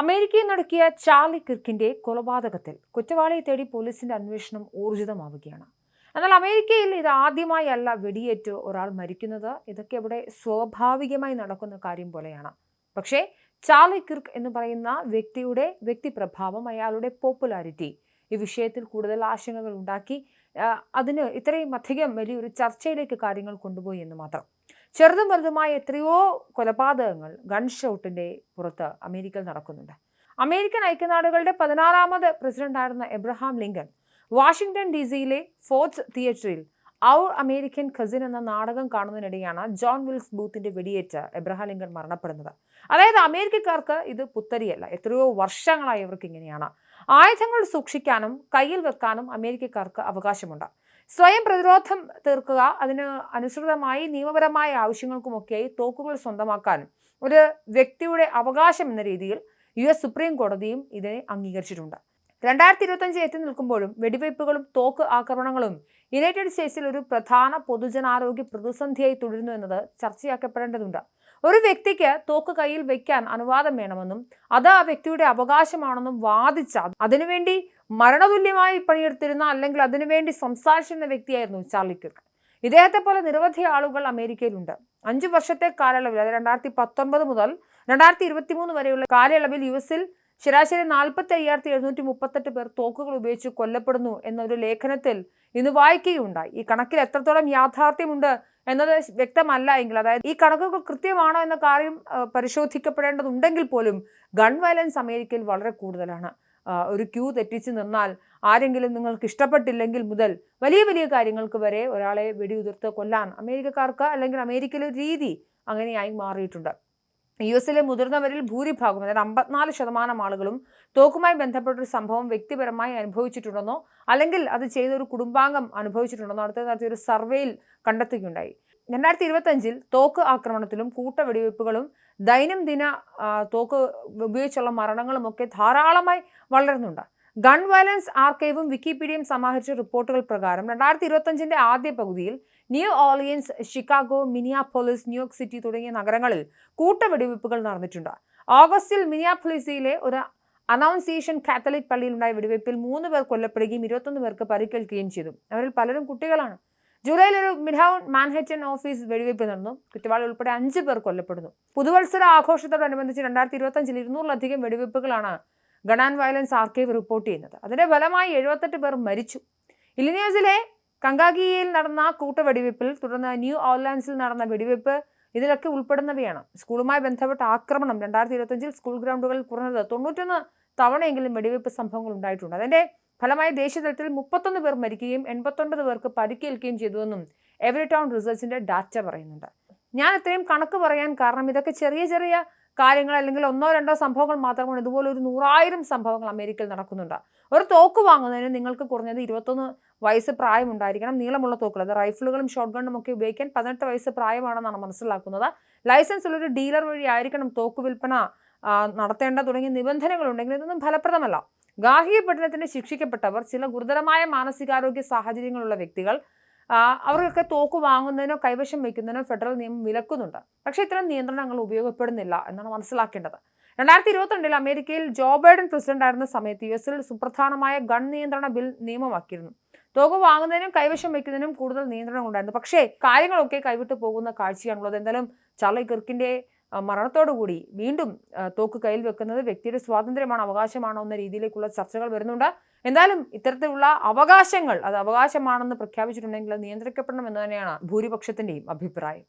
അമേരിക്കയിൽ നടക്കിയ ചാർലി കിർക്കിന്റെ കൊലപാതകത്തിൽ കുറ്റവാളിയെ തേടി പോലീസിന്റെ അന്വേഷണം ഊർജിതമാവുകയാണ്. എന്നാൽ അമേരിക്കയിൽ ഇത് ആദ്യമായി അല്ല വെടിയേറ്റ് ഒരാൾ മരിക്കുന്നത്. ഇതൊക്കെ ഇവിടെ സ്വാഭാവികമായി നടക്കുന്ന കാര്യം പോലെയാണ്. പക്ഷേ ചാർലി കിർക്ക് എന്ന് പറയുന്ന വ്യക്തിയുടെ വ്യക്തിപ്രഭാവം അയാളുടെ പോപ്പുലാരിറ്റി ഈ വിഷയത്തിൽ കൂടുതൽ ആശങ്കകൾ ഉണ്ടാക്കി അതിന് ഇത്രയും അധികം വലിയൊരു ചർച്ചയിലേക്ക് കാര്യങ്ങൾ കൊണ്ടുപോയി എന്ന് മാത്രം. ചെറുതും വലുതുമായ എത്രയോ കൊലപാതകങ്ങൾ ഗൺ ഷോട്ടിന്റെ പുറത്ത് അമേരിക്കയിൽ നടക്കുന്നുണ്ട്. അമേരിക്കൻ ഐക്യനാടുകളുടെ പതിനാറാമത് പ്രസിഡന്റായിരുന്ന എബ്രഹാം ലിങ്കൺ വാഷിംഗ്ടൺ ഡി സിയിലെ ഫോർത്ത് തിയേറ്ററിൽ ഔർ അമേരിക്കൻ ഖസിൻ എന്ന നാടകം കാണുന്നതിനിടെയാണ് ജോൺ വിൽസ് ബൂത്തിന്റെ വെടിയേറ്റ് എബ്രഹാം ലിങ്കൺ മരണപ്പെടുന്നത്. അതായത് അമേരിക്കക്കാർക്ക് ഇത് പുത്തരിയല്ല. എത്രയോ വർഷങ്ങളായി ഇവർക്ക് ഇങ്ങനെയാണ്. ആയുധങ്ങൾ സൂക്ഷിക്കാനും കയ്യിൽ വെക്കാനും അമേരിക്കക്കാർക്ക് അവകാശമുണ്ട്. സ്വയം പ്രതിരോധം തീർക്കുക അതിന് അനുസൃതമായി നിയമപരമായ ആവശ്യങ്ങൾക്കുമൊക്കെയായി തോക്കുകൾ സ്വന്തമാക്കാനും ഒരു വ്യക്തിയുടെ അവകാശം എന്ന രീതിയിൽ യു എസ് സുപ്രീം കോടതിയും ഇതിനെ അംഗീകരിച്ചിട്ടുണ്ട്. രണ്ടായിരത്തി ഇരുപത്തഞ്ച് എത്തി നിൽക്കുമ്പോഴും വെടിവയ്പ്പുകളും തോക്ക് ആക്രമണങ്ങളും യുണൈറ്റഡ് സ്റ്റേറ്റ്സിൽ ഒരു പ്രധാന പൊതുജനാരോഗ്യ പ്രതിസന്ധിയായി തുടരുന്നു എന്നത് ചർച്ചയാക്കപ്പെടേണ്ടതുണ്ട്. ഒരു വ്യക്തിക്ക് തോക്ക് കയ്യിൽ വയ്ക്കാൻ അനുവാദം വേണമെന്നും അത് ആ വ്യക്തിയുടെ അവകാശമാണെന്നും വാദിച്ച അതിനുവേണ്ടി മരണതുല്യമായി പണിയെടുത്തിരുന്ന അല്ലെങ്കിൽ അതിനുവേണ്ടി സംസാരിച്ചിരുന്ന വ്യക്തിയായിരുന്നു ചാർലി കിർക്ക്. ഇദ്ദേഹത്തെ പോലെ നിരവധി ആളുകൾ അമേരിക്കയിലുണ്ട്. അഞ്ചു വർഷത്തെ കാലയളവിൽ അതായത് രണ്ടായിരത്തി പത്തൊൻപത് മുതൽ രണ്ടായിരത്തി ഇരുപത്തി മൂന്ന് വരെയുള്ള കാലയളവിൽ യു എസിൽ ശരാശരി നാൽപ്പത്തി അയ്യായിരത്തി എഴുന്നൂറ്റി മുപ്പത്തെട്ട് പേർ തോക്കുകൾ ഉപയോഗിച്ച് കൊല്ലപ്പെടുന്നു എന്നൊരു ലേഖനത്തിൽ ഇന്ന് വായിക്കുകയുണ്ടായി. ഈ കണക്കിൽ എത്രത്തോളം യാഥാർത്ഥ്യമുണ്ട് എന്നത് വ്യക്തമല്ല എങ്കിൽ അതായത് ഈ കണക്കുകൾ കൃത്യമാണോ എന്ന കാര്യം പരിശോധിക്കപ്പെടേണ്ടതുണ്ടെങ്കിൽ പോലും ഗൺ വയലൻസ് അമേരിക്കയിൽ വളരെ കൂടുതലാണ്. ഒരു ക്യൂ തെറ്റിച്ച് നിന്നാൽ ആരെങ്കിലും നിങ്ങൾക്ക് ഇഷ്ടപ്പെട്ടില്ലെങ്കിൽ മുതൽ വലിയ വലിയ കാര്യങ്ങൾക്ക് വരെ ഒരാളെ വെടിയുതിർത്ത് കൊല്ലാൻ അമേരിക്കക്കാർക്ക് അല്ലെങ്കിൽ അമേരിക്കയിലെ രീതി അങ്ങനെയായി മാറിയിട്ടുണ്ട്. യു എസിലെ മുതിർന്നവരിൽ ഭൂരിഭാഗം അതായത് അമ്പത്തിനാല് ശതമാനം ആളുകളും തോക്കുമായി ബന്ധപ്പെട്ട ഒരു സംഭവം വ്യക്തിപരമായി അനുഭവിച്ചിട്ടുണ്ടെന്നോ അല്ലെങ്കിൽ അത് ചെയ്ത ഒരു കുടുംബാംഗം അനുഭവിച്ചിട്ടുണ്ടെന്നോ അടുത്ത നടത്തിയ ഒരു സർവേയിൽ കണ്ടെത്തുകയുണ്ടായി. രണ്ടായിരത്തി ഇരുപത്തഞ്ചിൽ തോക്ക് ആക്രമണത്തിലും കൂട്ടവെടിവെപ്പുകളും ദൈനംദിന തോക്ക് ഉപയോഗിച്ചുള്ള മരണങ്ങളും ഒക്കെ ധാരാളമായി വളരുന്നുണ്ട്. ഗൺ വയലൻസ് ആർക്കൈവും വിക്കിപീഡിയയും സമാഹരിച്ച റിപ്പോർട്ടുകൾ പ്രകാരം രണ്ടായിരത്തി ഇരുപത്തഞ്ചിന്റെ ആദ്യ പകുതിയിൽ New Orleans Chicago Minneapolis New York city തുടങ്ങിയ നഗരങ്ങളിൽ കൂട്ടവെടിവെപ്പുകൾ നടന്നിട്ടുണ്ട്. ഓഗസ്റ്റിൽ മിനിയാപോളിസിയിലെ ഒരു അനൗൺസിയേഷൻ കാത്തലിക് പള്ളിയിലുണ്ടായ വെടിവെപ്പിൽ മൂന്ന് പേർ കൊല്ലപ്പെടുകയും ഇരുപത്തൊന്ന് പേർക്ക് പരിക്കേൽക്കുകയും ചെയ്തു. അവരിൽ പലരും കുട്ടികളാണ്. ജൂലൈയിൽ ഒരു മിഡൌൺ മാൻഹറ്റൻ ഓഫീസ് വെടിവെയ്പ്പ് നടന്നു. കുറ്റവാളി ഉൾപ്പെടെ അഞ്ച് പേർ കൊല്ലപ്പെടുന്നു. പുതുവത്സര ആഘോഷത്തോടനുബന്ധിച്ച് രണ്ടായിരത്തി ഇരുപത്തഞ്ചിൽ ഇരുന്നൂറിലധികം വെടിവെപ്പുകളാണ് ഗണാൻ വയലൻസ് ആർക്കൈവ് റിപ്പോർട്ട് ചെയ്യുന്നത്. അതിന്റെ ഫലമായി എഴുപത്തെട്ട് പേർ മരിച്ചു. ഇലിനിയസിലെ കങ്കാഗിയയിൽ നടന്ന കൂട്ടവെടിവെപ്പിൽ തുടർന്ന് ന്യൂ ഓർലാൻസിൽ നടന്ന വെടിവെപ്പ് ഇതിലൊക്കെ ഉൾപ്പെടുന്നവയാണ്. സ്കൂളുമായി ബന്ധപ്പെട്ട ആക്രമണം രണ്ടായിരത്തി ഇരുപത്തഞ്ചിൽ സ്കൂൾ ഗ്രൗണ്ടുകളിൽ കുറഞ്ഞത് തൊണ്ണൂറ്റൊന്ന് തവണയെങ്കിലും വെടിവെപ്പ് സംഭവങ്ങൾ ഉണ്ടായിട്ടുണ്ട്. അതിന്റെ ഫലമായി ദേശീയതലത്തിൽ മുപ്പത്തൊന്ന് പേർ മരിക്കുകയും എൺപത്തൊൻപത് പേർക്ക് പരിക്കേൽക്കുകയും ചെയ്തുവെന്നും എവറി ടൗൺ റിസർച്ചിന്റെ ഡാറ്റ പറയുന്നുണ്ട്. ഞാൻ ഇത്രയും കണക്ക് പറയാൻ കാരണം ഇതൊക്കെ ചെറിയ ചെറിയ കാര്യങ്ങൾ അല്ലെങ്കിൽ ഒന്നോ രണ്ടോ സംഭവങ്ങൾ മാത്രമാണ്. ഇതുപോലെ ഒരു നൂറായിരം സംഭവങ്ങൾ അമേരിക്കയിൽ നടക്കുന്നുണ്ട്. ഒരു തോക്ക് വാങ്ങുന്നതിന് നിങ്ങൾക്ക് കുറഞ്ഞത് ഇരുപത്തൊന്ന് വയസ്സ് പ്രായമുണ്ടായിരിക്കണം. നീളമുള്ള തോക്കുകൾ അത് റൈഫിളുകളും ഷോട്ട് ഗണ്ണും ഒക്കെ ഉപയോഗിക്കാൻ പതിനെട്ട് വയസ്സ് പ്രായമാണെന്നാണ് മനസ്സിലാക്കുന്നത്. ലൈസൻസ് ഉള്ളൊരു ഡീലർ വഴി ആയിരിക്കണം തോക്ക് വിൽപ്പന നടത്തേണ്ട തുടങ്ങിയ നിബന്ധനകളുണ്ടെങ്കിൽ ഇതൊന്നും ഫലപ്രദമല്ല. ഗാർഹിക പീഡനത്തിന് ശിക്ഷിക്കപ്പെട്ടവർ ചില ഗുരുതരമായ മാനസികാരോഗ്യ സാഹചര്യങ്ങളുള്ള വ്യക്തികൾ അവർക്കൊക്കെ തോക്ക് വാങ്ങുന്നതിനോ കൈവശം വയ്ക്കുന്നതിനോ ഫെഡറൽ നിയമം വിലക്കുന്നുണ്ട്. പക്ഷേ ഇത്തരം നിയന്ത്രണങ്ങൾ ഉപയോഗപ്പെടുന്നില്ല എന്നാണ് മനസ്സിലാക്കേണ്ടത്. രണ്ടായിരത്തി ഇരുപത്തിരണ്ടിൽ അമേരിക്കയിൽ ജോ ബൈഡൻ പ്രസിഡന്റ് ആയിരുന്ന സമയത്ത് യു എസിൽ സുപ്രധാനമായ ഗൺ നിയന്ത്രണ ബിൽ നിയമമാക്കിയിരുന്നു. തോക്ക് വാങ്ങുന്നതിനും കൈവശം വയ്ക്കുന്നതിനും കൂടുതൽ നിയന്ത്രണം ഉണ്ടായിരുന്നു. പക്ഷേ കാര്യങ്ങളൊക്കെ കൈവിട്ടു പോകുന്ന കാഴ്ചയാണുള്ളത്. എന്തായാലും ചാർലി കിർക്കിന്റെ മരണത്തോടുകൂടി വീണ്ടും തോക്ക് കയ്യിൽ വെക്കുന്നത് വ്യക്തിയുടെ സ്വാതന്ത്ര്യമാണ് അവകാശമാണോ എന്ന രീതിയിലേക്കുള്ള ചർച്ചകൾ വരുന്നുണ്ട്. എന്തായാലും ഇത്തരത്തിലുള്ള അവകാശങ്ങൾ അത് അവകാശമാണെന്ന് പ്രഖ്യാപിച്ചിട്ടുണ്ടെങ്കിൽ നിയന്ത്രിക്കപ്പെടണം എന്ന് തന്നെയാണ് ഭൂരിപക്ഷത്തിന്റെയും അഭിപ്രായം.